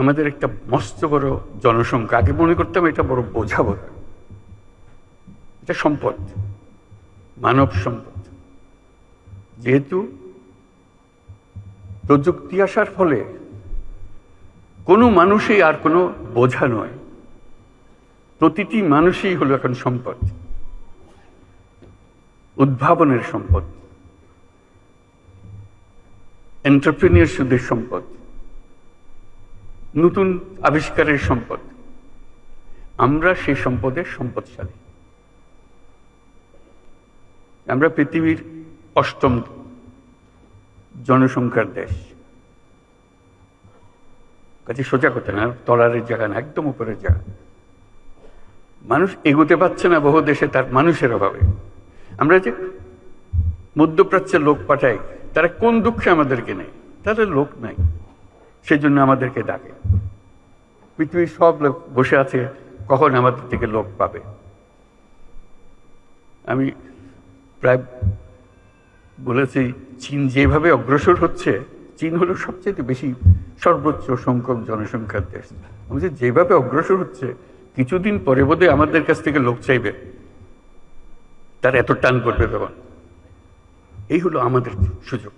আমাদের একটা মস্ত বড় জনসংখ্যা। আগে মনে করতাম এটা বড় বোঝা বোধ এটা সম্পদ। মানব সম্পদ। যেহেতু প্রযুক্তি আসার ফলে কোনো মানুষই আর কোনো বোঝা নয়। প্রতিটি মানুষই হলো এখন সম্পদ। উদ্ভাবনের সম্পদ। এন্টারপ্রিনিয়রশিপের সম্পদ। নতুন আবিষ্কারের সম্পদ। আমরা সেই সম্পদের সম্পদশালী। আমরা পৃথিবীর অষ্টম জনসংখ্যার দেশ। কাজে সোজা কথা না, তলারের জায়গা না, একদম উপরের জায়গা। মানুষ এগোতে পারছে না বহু দেশে তার মানুষের অভাবে। আমরা যে মধ্যপ্রাচ্যের লোক পাঠাই, তারা কোন দুঃখে আমাদেরকে নেই তাদের লোক নাই। সেই জন্য আমাদেরকে ডাকে। পৃথিবীর সব লোক বসে আছে কখন আমাদের থেকে লোক পাবে? আমি প্রায় বলেছি চীন যেভাবে অগ্রসর হচ্ছে চীন হলো সবচেয়ে বেশি সর্বোচ্চ সংখ্যক জনসংখ্যার দেশ। বলছি, যেভাবে অগ্রসর হচ্ছে কিছুদিন পরে বোধহয় আমাদের কাছ থেকে লোক চাইবে। তার এত টান করবে তখন। এই হলো আমাদের সুযোগ।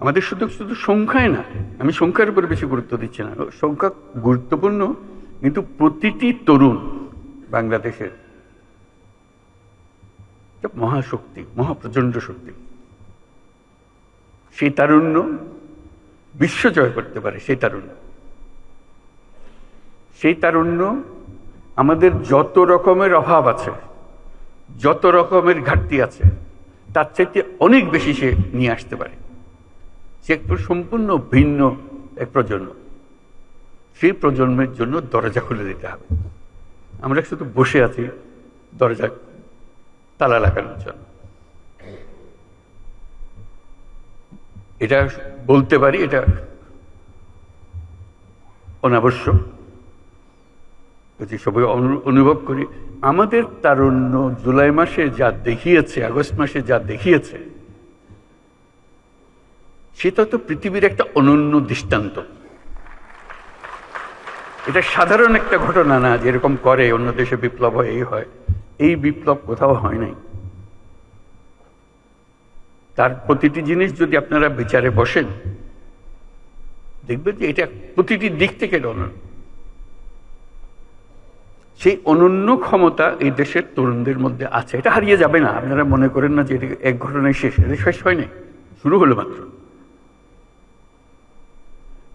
আমাদের শুধু শুধু সংখ্যায় না, আমি সংখ্যার উপরে বেশি গুরুত্ব দিচ্ছি না। সংখ্যা গুরুত্বপূর্ণ, কিন্তু প্রতিটি তরুণ বাংলাদেশের মহাশক্তি, মহাপ্রচণ্ড শক্তি। সেই তারুণ্য বিশ্ব জয় করতে পারে, সেই তারুণ্য। সেই তারুণ্য আমাদের যত রকমের অভাব আছে, যত রকমের ঘাটতি আছে, তার চাইতে অনেক বেশি সে নিয়ে আসতে পারে। সে একটু সম্পূর্ণ ভিন্ন এক প্রজন্ম। সেই প্রজন্মের জন্য দরজা খুলে দিতে হবে। আমরা শুধু বসে আছি দরজা তালা লাগানোর জন্য। এটা বলতে পারি, এটা অনাবশ্যক। যদি সবাই অনু- অনুভব করি, আমাদের তারুণ্য জুলাই মাসে যা দেখিয়েছে, আগস্ট মাসে যা দেখিয়েছে সেটা তো পৃথিবীর একটা অনন্য দৃষ্টান্ত। এটা সাধারণ একটা ঘটনা না যেরকম করে অন্য দেশে বিপ্লব হয়, এই হয়। এই বিপ্লব কোথাও হয় নাই। তার প্রতিটি জিনিস যদি আপনারা বিচারে বসেন, দেখবেন যে এটা প্রতিটি দিক থেকে অনন্য। সেই অনন্য ক্ষমতা এই দেশের তরুণদের মধ্যে আছে। এটা হারিয়ে যাবে না। আপনারা মনে করেন না যে এটা এক ঘটনায় শেষ, এটা শেষ হয়নি শুরু হলো মাত্র।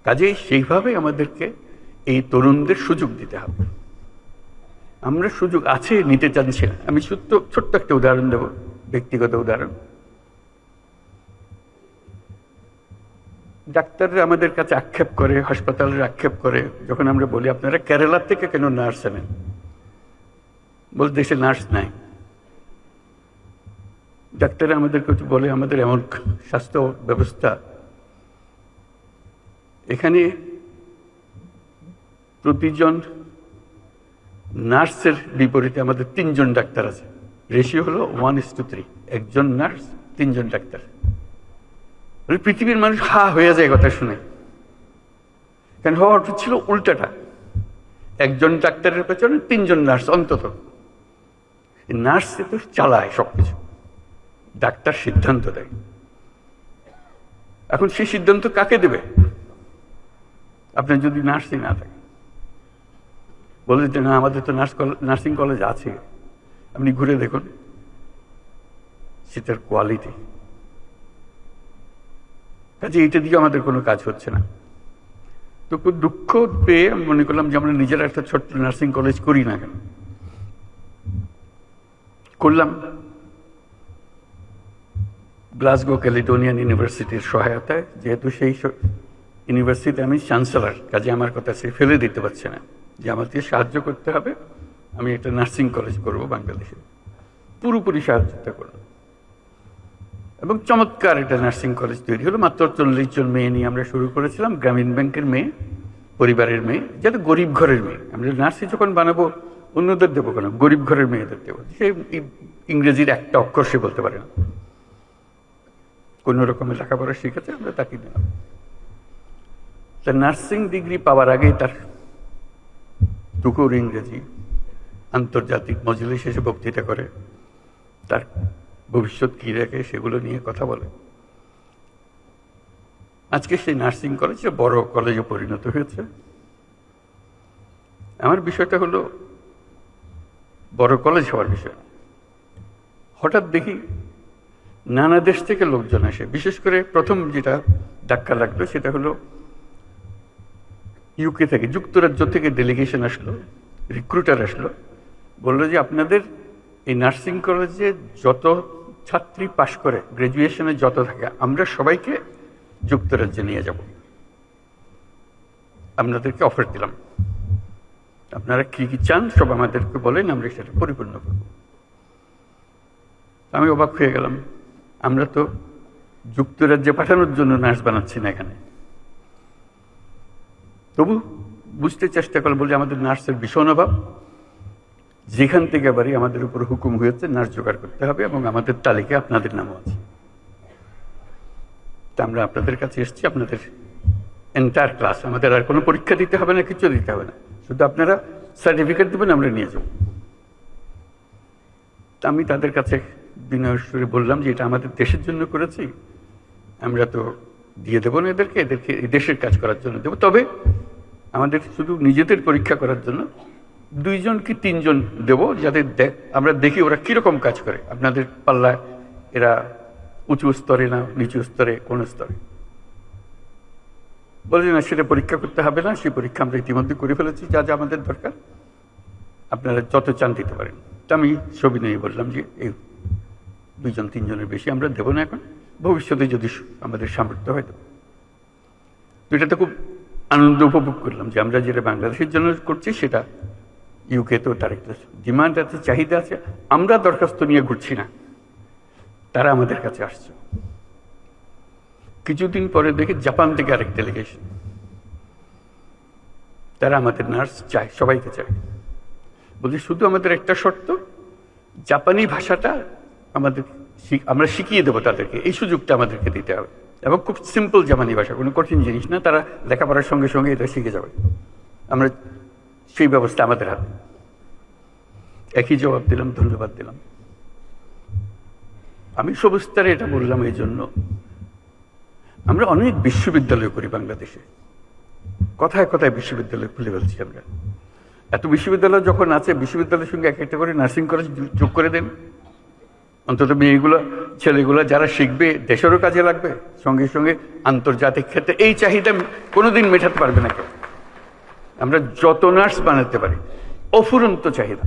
কাজেই সেইভাবে আমাদেরকে এই তরুণদের সুযোগ দিতে হবে। আমরা সুযোগ আছে নিতে চাচ্ছি না। আমি ছোট্ট ছোট্ট একটা উদাহরণ দেব, ব্যক্তিগত উদাহরণ। ডাক্তাররা আমাদের কাছে আক্ষেপ করে, হাসপাতালের আক্ষেপ করে, যখন আমরা বলি, আপনারা কেরালার থেকে কেন নার্স আনেন বল দেশে নার্স নাই। ডাক্তাররা আমাদেরকে একটু বলে, আমাদের এমন স্বাস্থ্য ব্যবস্থা এখানে প্রতিজন নার্সের বিপরীতে আমাদের তিনজন ডাক্তার আছে। রেশিও হলো ওয়ান ইস টু থ্রি একজন নার্স, তিনজন ডাক্তার। বলে পৃথিবীর মানুষ হা হয়ে যায় কথা শুনে। কেন? হওয়ার উচিত ছিল উল্টাটা। একজন ডাক্তারের পেছনে তিনজন নার্স অন্তত। নার্স তো চালায় সবকিছু। ডাক্তার সিদ্ধান্ত দেয়। এখন সেই সিদ্ধান্ত কাকে দেবে? আপনার যদি নার্সই না থাকে বলে যে না আমাদের তো নার্স নার্সিং কলেজ আছে। আপনি ঘুরে দেখুন, সেটার কোয়ালিটি। কাজে এইটা দিয়ে আমাদের কোনো কাজ হচ্ছে না। তো খুব দুঃখ পেয়ে আমি মনে করলাম যে আমরা নিজেরা একটা ছোট্ট নার্সিং কলেজ করি না কেন? করলাম। গ্লাসগো ক্যালিডোনিয়ান ইউনিভার্সিটির সহায়তায়, যেহেতু সেই ইউনিভার্সিটিতে আমি চ্যান্সেলর, কাজে আমার কথা সে ফেলে দিতে পারছে না। যে আমাকে সাহায্য করতে হবে, আমি একটা নার্সিং কলেজ করব বাংলাদেশে। পুরোপুরি সাহায্যতা করব। এবং চমৎকার একটা নার্সিং কলেজ তৈরি হলো। মাত্র চল্লিশ জন মেয়ে নিয়ে আমরা শুরু করেছিলাম, গ্রামীণ ব্যাংকের মেয়ে, পরিবারের মেয়ে, যাতে গরিব ঘরের মেয়ে। আমরা নার্সিং যখন বানাবো, অন্যদের দেবো কেন? গরিব ঘরের মেয়েদের দেবো। সে ইংরেজির একটা অক্ষর সে বলতে পারে না। কোনো রকমের লেখাপড়া শিখেছে, আমরা তাকে দিলাম। তা নার্সিং ডিগ্রি পাওয়ার আগেই তার টুকুর ইংরেজি, আন্তর্জাতিক মজলিসে শেষে বক্তৃতা করে। তার ভবিষ্যৎ কী রেখে সেগুলো নিয়ে কথা বলে। আজকে সেই নার্সিং কলেজে বড় কলেজে পরিণত হয়েছে। আমার বিষয়টা হলো, বড় কলেজ হওয়ার বিষয়। হঠাৎ দেখি নানা দেশ থেকে লোকজন আসে। বিশেষ করে প্রথম যেটা ধাক্কা লাগল সেটা হলো ইউকে থেকে, যুক্তরাজ্য থেকে ডেলিগেশন আসলো রিক্রুটার আসলো, বলল যে আপনাদের এই নার্সিং কলেজে যত ছাত্রী পাশ করে গ্রাজুয়েশনে যত থাকে, আমরা সবাইকে যুক্তরাজ্যে নিয়ে যাব। আপনাদেরকে অফার দিলাম। আপনারা কি কি চান, সব আমাদেরকে বলেন, আমরা সেটা পরিপূর্ণ করব। আমি অবাক হয়ে গেলাম। আমরা তো যুক্তরাজ্যে পাঠানোর জন্য নার্স বানাচ্ছি না এখানে। তবু বুঝতে চেষ্টা করে বলে আমাদের নার্সের ভীষণ অভাব। যেখান থেকে বাড়ি আমাদের উপর হুকুম হয়েছে নার্স জোগাড় করতে হবে এবং আমাদের তালিকায় আপনাদের নামও আছে। তা আমরা আপনাদের কাছে এসেছি, আপনাদের এন্টায়ার ক্লাস আমাদের আর কোনো পরীক্ষা দিতে হবে না, কিছু দিতে হবে না। শুধু আপনারা সার্টিফিকেট দেবেন, আমরা নিয়ে যাব। তা আমি তাদের কাছে বিনয় সুরে বললাম যে, এটা আমাদের দেশের জন্য করেছি। আমরা তো দিয়ে দেবো না এদেরকে এদেরকে দেশের কাজ করার জন্য দেবো। তবে আমাদের শুধু নিজেদের পরীক্ষা করার জন্য দুইজন কি তিনজন দেব যাদের দেখ, আমরা দেখি ওরা কীরকম কাজ করে। আপনাদের পাল্লায় এরা উঁচু স্তরে না নিচু স্তরে, কোন স্তরে? বলছি না, সেটা পরীক্ষা করতে হবে না, সেই পরীক্ষা আমরা ইতিমধ্যে করে ফেলেছি, যা যা আমাদের দরকার। আপনারা যত চান দিতে পারেন। তা আমি ছবি নিয়ে বললাম যে, এই দুইজন, তিনজনের বেশি আমরা দেবো না এখন। ভবিষ্যতে যদি আমাদের সামর্থ্য হয় তো। খুব আনন্দ উপভোগ করলাম যে আমরা যেটা বাংলাদেশের জন্য করছি সেটা ইউকে তো তার একটা ডিমান্ড আছে, চাহিদা আছে, আমরা দরখাস্ত নিয়ে ঘুরছি না। তারা আমাদের কাছে আসছে। কিছুদিন পরে দেখি জাপান থেকে আরেক ডেলিগেশন তারা আমাদের নার্স চায়, সবাইকে চায়। বলছি, শুধু আমাদের একটা শর্ত, জাপানি ভাষাটা আমাদের আমরা শিখিয়ে দেবো তাদেরকে। এই সুযোগটা আমাদেরকে দিতে হবে। এবং খুব সিম্পল জামানি ভাষা, কোনো কঠিন জিনিস না, তারা লেখাপড়ার সঙ্গে সঙ্গে এটা শিখে যাবে। আমরা সেই ব্যবস্থা আমাদের হাতে। একই জবাব দিলাম, ধন্যবাদ দিলাম। আমি সবুস্তারে এটা বললাম এই জন্য, আমরা অনেক বিশ্ববিদ্যালয় করি বাংলাদেশে। কথায় কথায় বিশ্ববিদ্যালয় খুলে ফেলছি আমরা। এত বিশ্ববিদ্যালয় যখন আছে, বিশ্ববিদ্যালয়ের সঙ্গে এক একটা করে নার্সিং কলেজ যোগ করে দেন। অন্তত মেয়েগুলো, ছেলেগুলো যারা শিখবে, দেশেরও কাজে লাগবে, সঙ্গে সঙ্গে আন্তর্জাতিক ক্ষেত্রে। এই চাহিদা কোনোদিন মেটাতে পারবে না কেউ। আমরা যত নার্স বানাতে পারি, অফুরন্ত চাহিদা।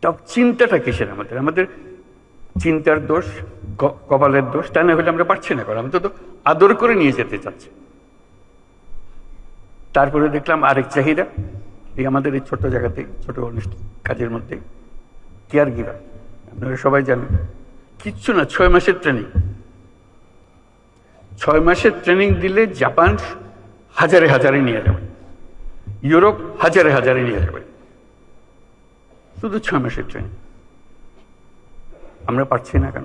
তাও চিন্তাটা কিসের আমাদের? আমাদের চিন্তার দোষ কপালের দোষ, তা না হলে আমরা পারছি না করা। অন্তত আদর করে নিয়ে যেতে চাচ্ছি। তারপরে দেখলাম আরেক চাহিদা, এই আমাদের এই ছোট জায়গাতে ছোট অনুষ্ঠান কাজের মধ্যে কেয়ার গিভার। আপনারা সবাই জানেন। কিচ্ছু না, ছয় মাসের ট্রেনিং। ছয় মাসের ট্রেনিং দিলে জাপান হাজারে হাজারে নিয়ে যাবে। ইউরোপ হাজারে হাজারে নিয়ে যাবে। শুধু ছয় মাসের ট্রেনিং। আমরা পারছি না কেন?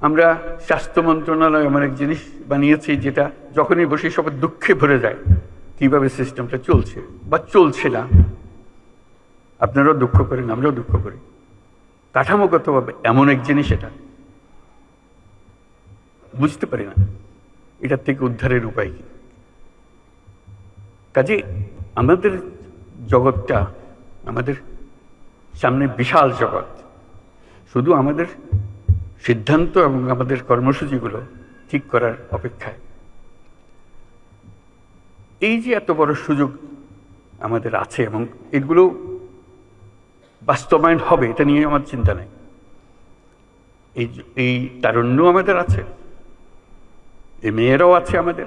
আমরা স্বাস্থ্য মন্ত্রণালয় এমন এক জিনিস বানিয়েছি যেটা যখনই বসে সবার দুঃখে ভরে যায়। কীভাবে সিস্টেমটা চলছে বা চলছে না। আপনারাও দুঃখ করেন, আমরাও দুঃখ করি। কাঠামোগতভাবে এমন এক জিনিস এটা। বুঝতে পারি না, এটার থেকে উদ্ধারের উপায় কি? কাজে আমাদের জগৎটা, আমাদের সামনে বিশাল জগৎ। শুধু আমাদের সিদ্ধান্ত এবং আমাদের কর্মসূচিগুলো ঠিক করার অপেক্ষায়। এই যে এত বড় সুযোগ আমাদের আছে এবং এগুলো বাস্তবায়ন হবে, এটা নিয়ে আমার চিন্তা নেই। এই এই তারুণ্য আমাদের আছে। এই মেয়েরাও আছে আমাদের।